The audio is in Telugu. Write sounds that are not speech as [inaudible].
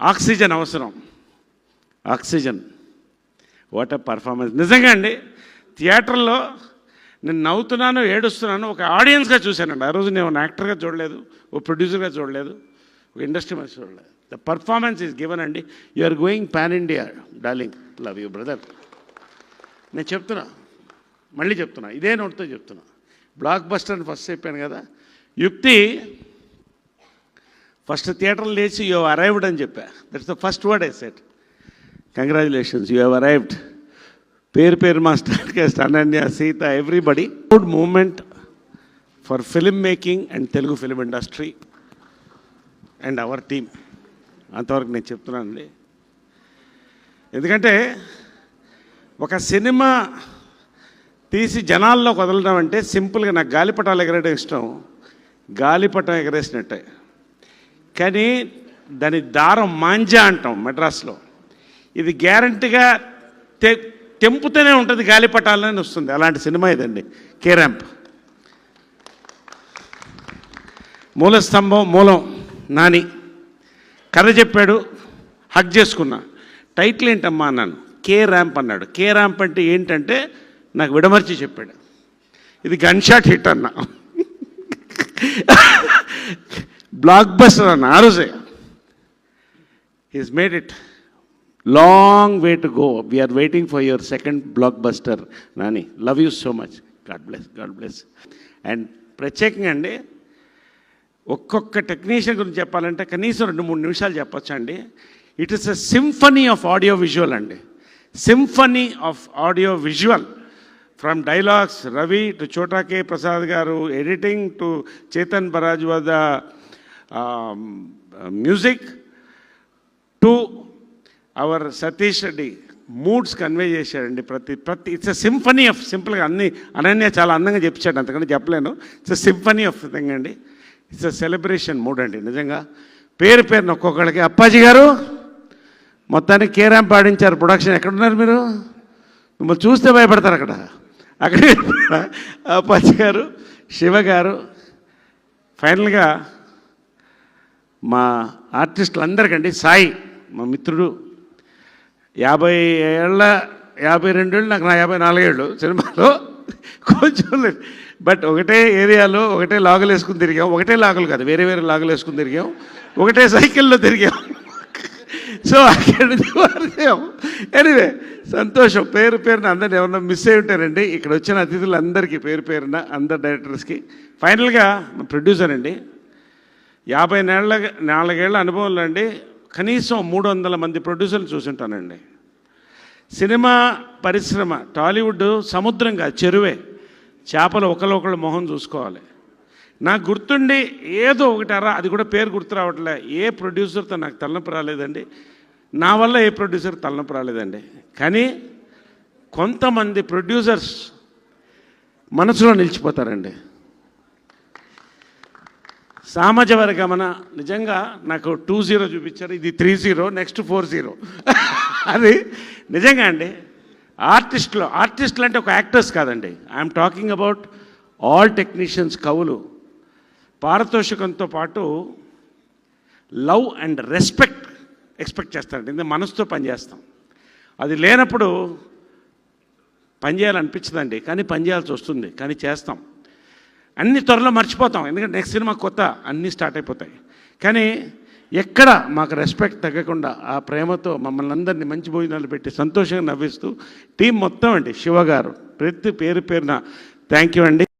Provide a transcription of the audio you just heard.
ఆక్సిజన్ అవసరం. ఆక్సిజన్. What performance. నిజంగా అండి థియేటర్లో నేను నవ్వుతున్నాను ఏడుస్తున్నాను ఒక ఆడియన్స్గా చూశానండి. ఆ రోజు నేను యాక్టర్గా చూడలేదు ఓ ప్రొడ్యూసర్గా చూడలేదు ఒక ఇండస్ట్రీ మనిషి చూడలేదు. ద పర్ఫార్మెన్స్ ఈజ్ గివెన్ అండి you are going pan India darling love you brother. నేను చెప్తున్నా మళ్ళీ చెప్తున్నా ఇదే నోట్తో చెప్తున్నా. బ్లాక్ బస్టర్ అని ఫస్ట్ చెప్పాను కదా యుక్తి ఫస్ట్ థియేటర్లు లేచి యూ అరైవ్డ్ అని చెప్పా. That's the first word I set congratulations you have arrived పేరు పేరు మా star cast Ananya Sita everybody good moment for film making and Telugu film industry and our team అంతవరకు నేను చెప్తున్నానండి. ఎందుకంటే ఒక సినిమా తీసి జనాల్లో వదలడం అంటే సింపుల్గా నాకు గాలిపటాలు ఎగరడం ఇష్టం. గాలిపటం ఎగరేసినట్టే. కానీ దాని దారం మాంజా అంటాం మెడ్రాస్లో. ఇది గ్యారంటీగా తె తెంపుతూనే ఉంటుంది గాలిపటాలని వస్తుంది. అలాంటి సినిమా ఇదండి. కేరాంప్. మూల స్తంభం మూలం నాని. కథ చెప్పాడు హక్ చేసుకున్నా. టైటిల్ ఏంటమ్మా అన్నాను. కే ర్యాంప్ అన్నాడు. కే ర్యాంప్ అంటే ఏంటంటే నాకు విడమర్చి చెప్పాడు. ఇది గన్ షాట్ హిట్ అన్న. బ్లాక్ బస్టర్ అన్న ఆ రోజే. Is made it long way to go we're waiting for your second blockbuster Nani love you so much God bless God bless and ప్రత్యేకంగా అండి ఒక్కొక్క టెక్నీషియన్ గురించి చెప్పాలంటే కనీసం రెండు మూడు నిమిషాలు చెప్పొచ్చు అండి? It is a symphony of audio visual అండి. Symphony of audio visual from dialogues Ravi to Chota K Prasad garu editing to Chetan barrage వద్ద music to our Satish Reddy moods convey చేశాడండి ప్రతి ప్రతి ఇట్స్ అ సింఫనీ ఆఫ్ సింపుల్గా అన్ని అనన్య చాలా అందంగా చెప్పాడు అంతకంటే చెప్పలేను. It's a symphony of thing అండి. ఇట్స్ అ సెలబ్రేషన్ మూడ్ అండి నిజంగా. పేరు పేరున ఒక్కొక్కడికి అప్పాజీ గారు మొత్తానికి కేరాం పాడించారు ప్రొడక్షన్ ఎక్కడున్నారు మీరు? మిమ్మల్ని చూస్తే భయపడతారు అక్కడ. అక్కడ అప్పాజీ గారు శివ గారు ఫైనల్గా మా ఆర్టిస్టులు అందరికండి సాయి మా మిత్రుడు. యాభై ఏళ్ళ యాభై రెండేళ్ళు నాకు నా యాభై నాలుగేళ్ళు సినిమాలో. [laughs] కొంచెం లేదు. బట్ ఒకటే ఏరియాలో ఒకటే లాగులు వేసుకుని తిరిగాం. ఒకటే లాగులు కాదు వేరే వేరే లాగులు వేసుకుని తిరిగాం. ఒకటే సైకిల్లో తిరిగాం. [laughs] సో అక్కడి ఎనివే సంతోషం. పేరు పేరున అందరిని ఎవరన్నా మిస్ అయి ఉంటారండి. ఇక్కడ వచ్చిన అతిథులందరికీ పేరు పేరున అందరు డైరెక్టర్స్కి ఫైనల్గా ప్రొడ్యూసర్ అండి. యాభై నెలల నాలుగేళ్ళ అనుభవంలో అండి కనీసం మూడు వందల మంది ప్రొడ్యూసర్లు చూసుంటానండి. సినిమా పరిశ్రమ టాలీవుడ్ సముద్రంగా చెరువే. చేపలు ఒకళ్ళొకళ్ళు మొహం చూసుకోవాలి. నాకు గుర్తుండి ఏదో ఒకటారా అది కూడా పేరు గుర్తు రావట్లే. ఏ ప్రొడ్యూసర్తో నాకు తలనొప్పి రాలేదండి. నా వల్ల ఏ ప్రొడ్యూసర్ తలనొప్పి రాలేదండి. కానీ కొంతమంది ప్రొడ్యూసర్స్ మనసులో నిలిచిపోతారండి. సామాజ వర్గమన నిజంగా నాకు టూ జీరో చూపించారు ఇది three zero next four zero. అది నిజంగా అండి ఆర్టిస్టులు ఆర్టిస్టులు అంటే ఒక యాక్టర్స్ కాదండి. I'm talking about all technicians కవులు. పారితోషికంతో పాటు లవ్ అండ్ రెస్పెక్ట్ ఎక్స్పెక్ట్ చేస్తారండి ఇది మనసుతో పనిచేస్తాం అది లేనప్పుడు పనిచేయాలనిపించదండి కానీ పని చేయాల్సి వస్తుంది కానీ చేస్తాం. అన్ని త్వరలో మర్చిపోతాం. ఎందుకంటే నెక్స్ట్ సినిమా కొత్త అన్నీ స్టార్ట్ అయిపోతాయి. కానీ ఎక్కడ మాకు రెస్పెక్ట్ తగ్గకుండా ఆ ప్రేమతో మమ్మల్ని అందరినీ మంచి భోజనాలు పెట్టి సంతోషంగా నవ్విస్తూ టీం మొత్తం అండి శివ గారు ప్రతి పేరు పేరున థ్యాంక్ యూ అండి.